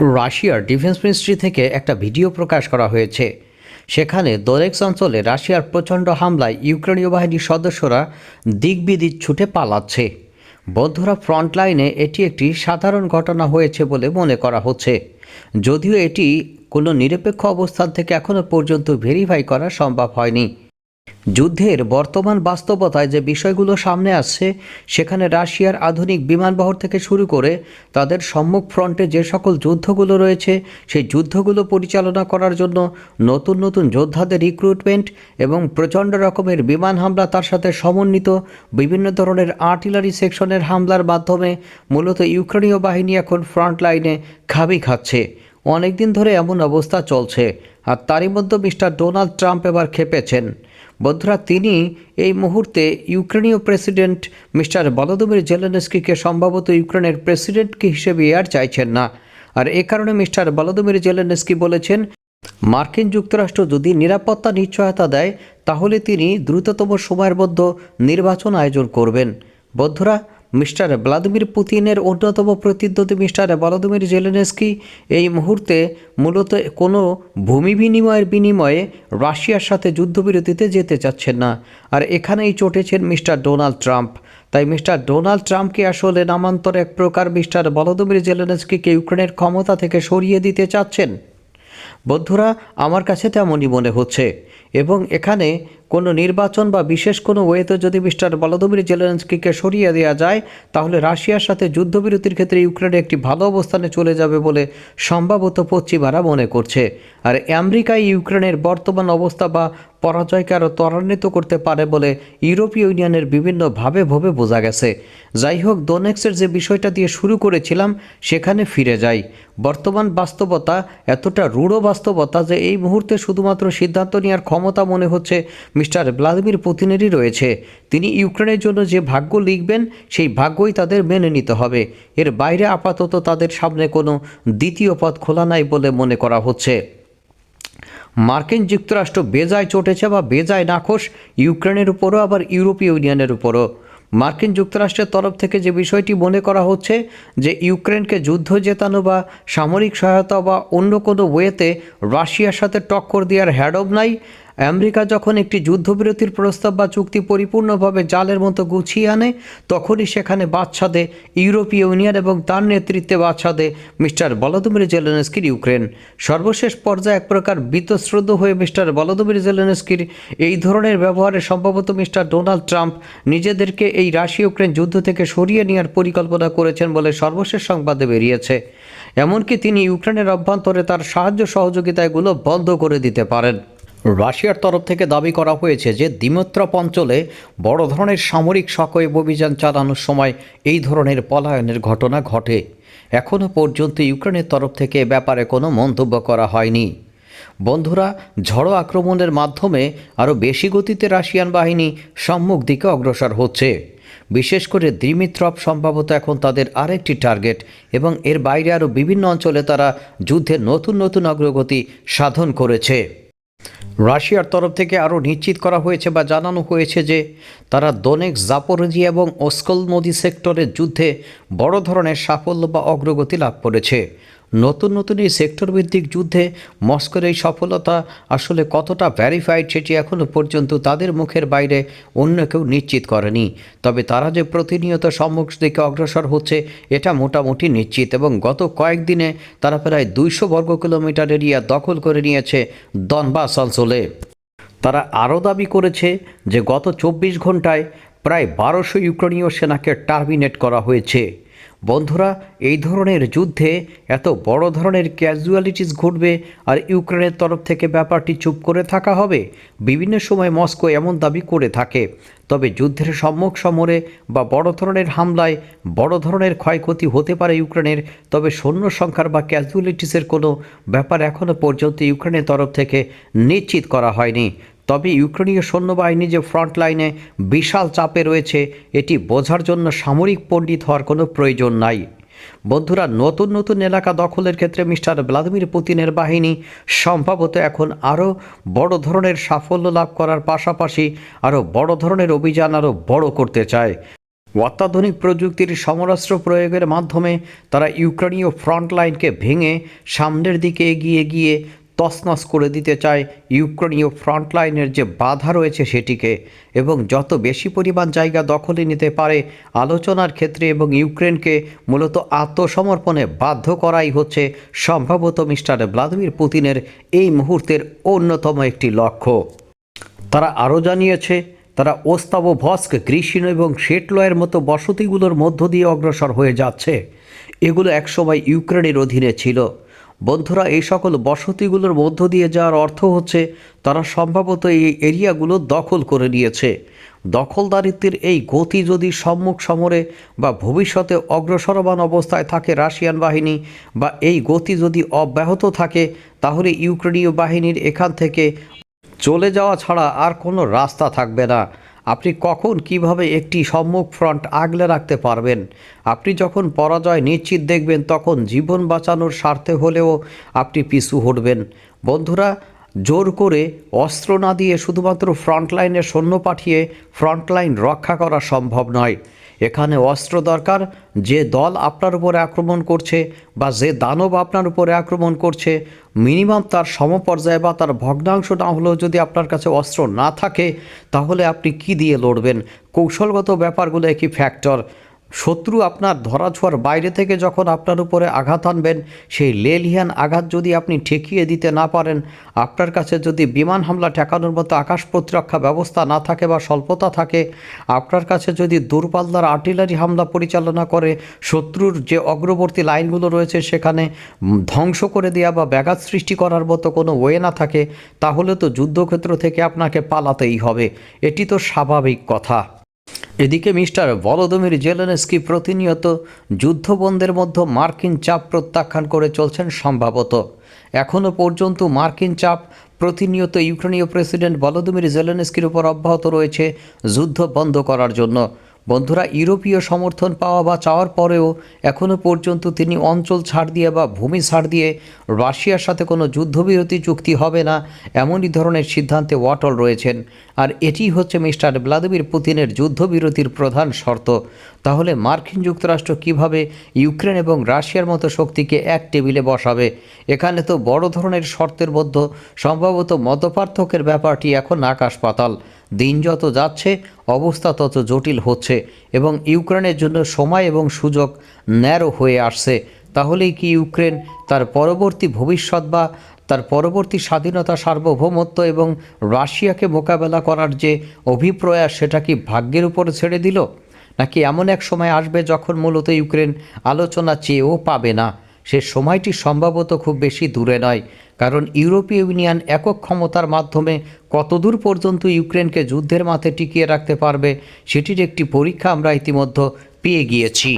রাশিয়ার defence ministry থেকে একটা ভিডিও প্রকাশ করা হয়েছে। সেখানে দোরেক্স অঞ্চলে রাশিয়ার প্রচণ্ড হামলায় ইউক্রেনীয় বাহিনীর সদস্যরা দিকবিদিক ছুটে পালাচ্ছে। বন্ধুরা ফ্রন্ট লাইনে এটি একটি সাধারণ ঘটনা হয়েছে বলে মনে করা হচ্ছে। যদিও এটি কোনো নিরপেক্ষ অবস্থান থেকে এখনও পর্যন্ত ভেরিফাই করা সম্ভব হয়নি। যুদ্ধের বর্তমান বাস্তবতায় যে বিষয়গুলো সামনে আসছে, সেখানে রাশিয়ার আধুনিক বিমানবহর থেকে শুরু করে তাদের সম্মুখ ফ্রন্টে যে সকল যুদ্ধগুলো রয়েছে, সেই যুদ্ধগুলো পরিচালনা করার জন্য নতুন নতুন যোদ্ধাদের রিক্রুটমেন্ট এবং প্রচণ্ড রকমের বিমান হামলা তার সাথে সমন্বিত বিভিন্ন ধরনের আর্টিলারি সেকশনের হামলার মাধ্যমে মূলত ইউক্রেনীয় বাহিনী এখন ফ্রন্ট লাইনে খাবি খাচ্ছে। অনেকদিন ধরে এমন অবস্থা চলছে। আর তারই মধ্যে মিস্টার ডোনাল্ড ট্রাম্প এবার খেপেছেন। বন্ধুরা, তিনি এই মুহূর্তে ইউক্রেনীয় প্রেসিডেন্ট মিস্টার বলদমির জেলেনস্কিকে সম্ভবত ইউক্রেনের প্রেসিডেন্টকে হিসেবে আর চাইছেন না। আর এ কারণে মিস্টার বলদমির জেলেনস্কি বলেছেন, মার্কিন যুক্তরাষ্ট্র যদি নিরাপত্তা নিশ্চয়তা দেয়, তাহলে তিনি দ্রুততম সময়ের মধ্যে নির্বাচন আয়োজন করবেন। বন্ধুরা মিস্টার ভ্লাদিমির পুতিনের অন্যতম প্রতিদ্বন্দ্বী মিস্টার ভলাদিমির জেলেনস্কি এই মুহূর্তে মূলত কোনো ভূমি বিনিময়ের বিনিময়ে রাশিয়ার সাথে যুদ্ধবিরতিতে যেতে চাচ্ছেন না। আর এখানেই চটেছেন মিস্টার ডোনাল্ড ট্রাম্প। তাই মিস্টার ডোনাল্ড ট্রাম্পকে আসলে নামান্তর এক প্রকার মিস্টার ভলাদিমির জেলেনস্কিকে ইউক্রেনের ক্ষমতা থেকে সরিয়ে দিতে চাচ্ছেন। বন্ধুরা আমার কাছে তেমনই মনে হচ্ছে। এবং এখানে কোনো নির্বাচন বা বিশেষ কোনো ওয়েতে যদি মিস্টার বলদমির জেলেন্সকিকে সরিয়ে দেওয়া যায়, তাহলে রাশিয়ার সাথে যুদ্ধবিরতির ক্ষেত্রে ইউক্রেনে একটি ভালো অবস্থানে চলে যাবে বলে সম্ভবত পশ্চিমারা মনে করছে। আর আমেরিকায় ইউক্রেনের বর্তমান অবস্থা বা পরাজয়কে আরও ত্বরান্বিত করতে পারে বলে ইউরোপীয় ইউনিয়নের বিভিন্নভাবে ভবে বোঝা গেছে। যাই হোক, ডোনেক্সের যে বিষয়টা দিয়ে শুরু করেছিলাম, সেখানে ফিরে যাই। বর্তমান বাস্তবতা এতটা রূঢ় বাস্তবতা যে এই মুহূর্তে শুধুমাত্র সিদ্ধান্ত নেওয়ার ক্ষমতা মনে হচ্ছে মিস্টার ভ্লাদিমির পুতিনেরই রয়েছে। তিনি ইউক্রেনের জন্য যে ভাগ্য লিখবেন, সেই ভাগ্যই তাদের মেনে নিতে হবে। এর বাইরে আপাতত তাদের সামনে কোনো দ্বিতীয় পথ খোলা নাই বলে মনে করা হচ্ছে। মার্কিন যুক্তরাষ্ট্র বেজায় চটেছে বা বেজায় নাখোশ, ইউক্রেনের উপরও, আবার ইউরোপীয় ইউনিয়নের উপরও। মার্কিন যুক্তরাষ্ট্রের তরফ থেকে যে বিষয়টি মনে করা হচ্ছে যে ইউক্রেনকে যুদ্ধ জেতানো বা সামরিক সহায়তা বা অন্য কোনো ওয়েতে রাশিয়ার সাথে টক্কর দেওয়ার হ্যাডব নাই আমেরিকা যখন একটি যুদ্ধবিরতির প্রস্তাব বা চুক্তি পরিপূর্ণভাবে জালের মতো গুছিয়ে আনে, তখনই সেখানে বাদশাদে ইউরোপীয় ইউনিয়ন এবং তার নেতৃত্বে বাদশাদে মিস্টার বলদমির জেলেনস্কির ইউক্রেন। সর্বশেষ পর্যায়ে এক প্রকার বীতশ্রদ্ধ হয়ে মিস্টার বলদমির জেলেনস্কির এই ধরনের ব্যবহারে সম্ভবত মিস্টার ডোনাল্ড ট্রাম্প নিজেদেরকে এই রাশিয়া ইউক্রেন যুদ্ধ থেকে সরিয়ে নেওয়ার পরিকল্পনা করেছেন বলে সর্বশেষ সংবাদে বেরিয়েছে। এমনকি তিনি ইউক্রেনের অভ্যন্তরে তার সাহায্য সহযোগিতাগুলো বন্ধ করে দিতে পারেন। রাশিয়ার তরফ থেকে দাবি করা হয়েছে যে দিমত্রপ অঞ্চলে বড় ধরনের সামরিক সকয়েব অভিযান চালানোর সময় এই ধরনের পলায়নের ঘটনা ঘটে। এখনও পর্যন্ত ইউক্রেনের তরফ থেকে ব্যাপারে কোনো মন্তব্য করা হয়নি। বন্ধুরা, ঝড়ো আক্রমণের মাধ্যমে আরও বেশি গতিতে রাশিয়ান বাহিনী সম্মুখ দিকে অগ্রসর হচ্ছে। বিশেষ করে দ্রিমিত্রপ সম্ভবত এখন তাদের আরেকটি টার্গেট এবং এর বাইরে আরও বিভিন্ন অঞ্চলে তারা যুদ্ধের নতুন নতুন অগ্রগতি সাধন করেছে। রাশিয়ার তরফ থেকে আরও নিশ্চিত করা হয়েছে বা জানানো হয়েছে যে তারা দোনেক জাপরজি এবং ওস্কল নদী সেক্টরের যুদ্ধে বড় ধরনের সাফল্য বা অগ্রগতি লাভ করেছে। নতুন নতুন এই সেক্টর ভিত্তিক যুদ্ধে মস্কোর এই সফলতা আসলে কতটা ভ্যারিফাইড সেটি এখনও পর্যন্ত তাদের মুখের বাইরে অন্য কেউ নিশ্চিত করেনি। তবে তারা যে প্রতিনিয়ত সম্মুখ দিকে অগ্রসর হচ্ছে, এটা মোটামুটি নিশ্চিত এবং গত কয়েকদিনে তারা প্রায় দুইশো বর্গ কিলোমিটার এরিয়া দখল করে নিয়েছে দনবাস অঞ্চলে। তারা আরও দাবি করেছে যে গত চব্বিশ ঘন্টায় প্রায় বারোশো ইউক্রেনীয় সেনাকে টার্মিনেট করা হয়েছে। বন্ধুরা, এই ধরনের যুদ্ধে এত বড় ধরনের ক্যাজুয়ালিটিস ঘটবে আর ইউক্রেনের তরফ থেকে ব্যাপারটি চুপ করে থাকা হবে। বিভিন্ন সময় মস্কো এমন দাবি করে থাকে। তবে যুদ্ধের সম্মুখ সমরে বা বড় ধরনের হামলায় বড় ধরনের ক্ষয়ক্ষতি হতে পারে ইউক্রেনের, তবে সৈন্য সংখ্যার বা ক্যাজুয়ালিটিসের কোনো ব্যাপার এখনও পর্যন্ত ইউক্রেনের তরফ থেকে নিশ্চিত করা হয়নি। তবে ইউক্রেনীয় সৈন্যবাহিনী যে ফ্রন্ট লাইনে বিশাল চাপে রয়েছে, এটি বোঝার জন্য সামরিক পণ্ডিত হওয়ার কোনো প্রয়োজন নাই। বন্ধুরা, নতুন নতুন এলাকা দখলের ক্ষেত্রে মিস্টার ভ্লাদিমির পুতিনের বাহিনী সম্ভবত এখন আরও বড় ধরনের সাফল্য লাভ করার পাশাপাশি আরও বড় ধরনের অভিযান আরও বড় করতে চায়। অত্যাধুনিক প্রযুক্তির সমরাস্ত্র প্রয়োগের মাধ্যমে তারা ইউক্রেনীয় ফ্রন্ট লাইনকে ভেঙে সামনের দিকে এগিয়ে গিয়ে তছনছ করে দিতে চায় ইউক্রেনীয় ফ্রন্ট লাইনের যে বাধা রয়েছে সেটিকে এবং যত বেশি পরিমাণ জায়গা দখলে নিতে পারে আলোচনার ক্ষেত্রে এবং ইউক্রেনকে মূলত আত্মসমর্পণে বাধ্য করাই হচ্ছে সম্ভবত মিস্টার ভ্লাদিমির পুতিনের এই মুহূর্তের অন্যতম একটি লক্ষ্য। তারা আরও জানিয়েছে, তারা ওস্তাব ভস্ক গ্রীষ্ম এবং শেটলয়ের মতো বসতিগুলোর মধ্য দিয়ে অগ্রসর হয়ে যাচ্ছে। এগুলো একসময় ইউক্রেনের অধীনে ছিল। বন্ধুরা এই সকল বসতিগুলোর মধ্য দিয়ে যাওয়ার অর্থ হচ্ছে, তারা সম্ভবত এই এরিয়াগুলো দখল করে নিয়েছে। দখলদারিত্বের এই গতি যদি সম্মুখ সমরে বা ভবিষ্যতে অগ্রসরমান অবস্থায় থাকে রাশিয়ান বাহিনী বা এই গতি যদি অব্যাহত থাকে, তাহলে ইউক্রেনীয় বাহিনীর এখান থেকে চলে যাওয়া ছাড়া আর কোনো রাস্তা থাকবে না। আপনি কখন কীভাবে একটি সম্মুখ ফ্রন্ট আগলে রাখতে পারবেন? আপনি যখন পরাজয় নিশ্চিত দেখবেন, তখন জীবন বাঁচানোর স্বার্থে হলেও আপনি পিছু হটবেন। বন্ধুরা, জোর করে অস্ত্র না দিয়ে শুধুমাত্র ফ্রন্টলাইনে সৈন্য পাঠিয়ে ফ্রন্টলাইন রক্ষা করা সম্ভব নয়। এখানে অস্ত্র দরকার, যে দল আপনার উপরে আক্রমণ করছে বা যে দানব আপনার উপরে আক্রমণ করছে, মিনিমাম তার সমপর্যায়ে বা তার ভগ্নাংশ না হলেও যদি আপনার কাছে অস্ত্র না থাকে, তাহলে আপনি কি দিয়ে লড়বেন? কৌশলগত ব্যাপারগুলো একই ফ্যাক্টর শত্রু আপনার ধরাছোঁয়ার বাইরে থেকে যখন আপনার উপরে আঘাত আনবেন, সেই লেলিয়ান আঘাত যদি আপনি ঠেকিয়ে দিতে না পারেন, আপনার কাছে যদি বিমান হামলা ঠেকানোর মতো আকাশ প্রতিরক্ষা ব্যবস্থা না থাকে বা স্বল্পতা থাকে, আপনার কাছে যদি দূরপাল্লার আর্টিলারি হামলা পরিচালনা করে, শত্রুর যে অগ্রবর্তী লাইনগুলো রয়েছে সেখানে ধ্বংস করে দেওয়া বা ব্যাঘাত সৃষ্টি করার মতো কোনো ওয়ে না থাকে, তাহলে তো যুদ্ধক্ষেত্র থেকে আপনাকে পালাতেই হবে। এটি তো স্বাভাবিক কথা। এদিকে মিস্টার ভলোদমির জেলেনস্কি প্রতিনিয়ত যুদ্ধবন্দের মধ্যে মার্কিন চাপ প্রত্যাখ্যান করে চলছেন সম্ভবত। এখনও পর্যন্ত মার্কিন চাপ প্রতিনিয়ত ইউক্রেনীয় প্রেসিডেন্ট ভলোদমির জেলেনস্কির উপর অব্যাহত রয়েছে যুদ্ধ বন্ধ করার জন্য। বন্ধুরা, ইউরোপীয় সমর্থন পাওয়া বা চাওয়ার পরেও এখনও পর্যন্ত তিনি অঞ্চল ছাড় দিয়ে বা ভূমি ছাড় দিয়ে রাশিয়ার সাথে কোনো যুদ্ধবিরতি চুক্তি হবে না এমনই ধরনের সিদ্ধান্তে ওয়াটল রয়েছেন। আর এটি হচ্ছে মিস্টার ভ্লাদিমির পুতিনের যুদ্ধবিরতির প্রধান শর্ত। তাহলে মার্কিন যুক্তরাষ্ট্র কীভাবে ইউক্রেন এবং রাশিয়ার মতো শক্তিকে এক টেবিলে বসাবে? এখানে তো বড় ধরনের শর্তের মধ্যে সম্ভবত মতপার্থক্যের ব্যাপারটি এখন আকাশ পাতাল। দিন যত যাচ্ছে, অবস্থা তত জটিল হচ্ছে এবং ইউক্রেনের জন্য সময় এবং সুযোগ ন্যারো হয়ে আসছে। তাহলেই কি ইউক্রেন তার পরবর্তী ভবিষ্যৎ বা তার পরবর্তী স্বাধীনতা সার্বভৌমত্ব এবং রাশিয়াকে মোকাবেলা করার যে অভিপ্রয়াস, সেটা কি ভাগ্যের উপরে ছেড়ে দিল? নাকি এমন এক সময় আসবে যখন মূলত ইউক্রেন আলোচনা চেয়েও পাবে না? সে সময়টি সম্ভবত খুব বেশি দূরে নয়, কারণ ইউরোপীয় ইউনিয়ন একক ক্ষমতার মাধ্যমে কতদূর পর্যন্ত ইউক্রেনকে যুদ্ধের মাথায় টিকিয়ে রাখতে পারবে, সেটির একটি পরীক্ষা আমরা ইতিমধ্যে পেয়ে গিয়েছি।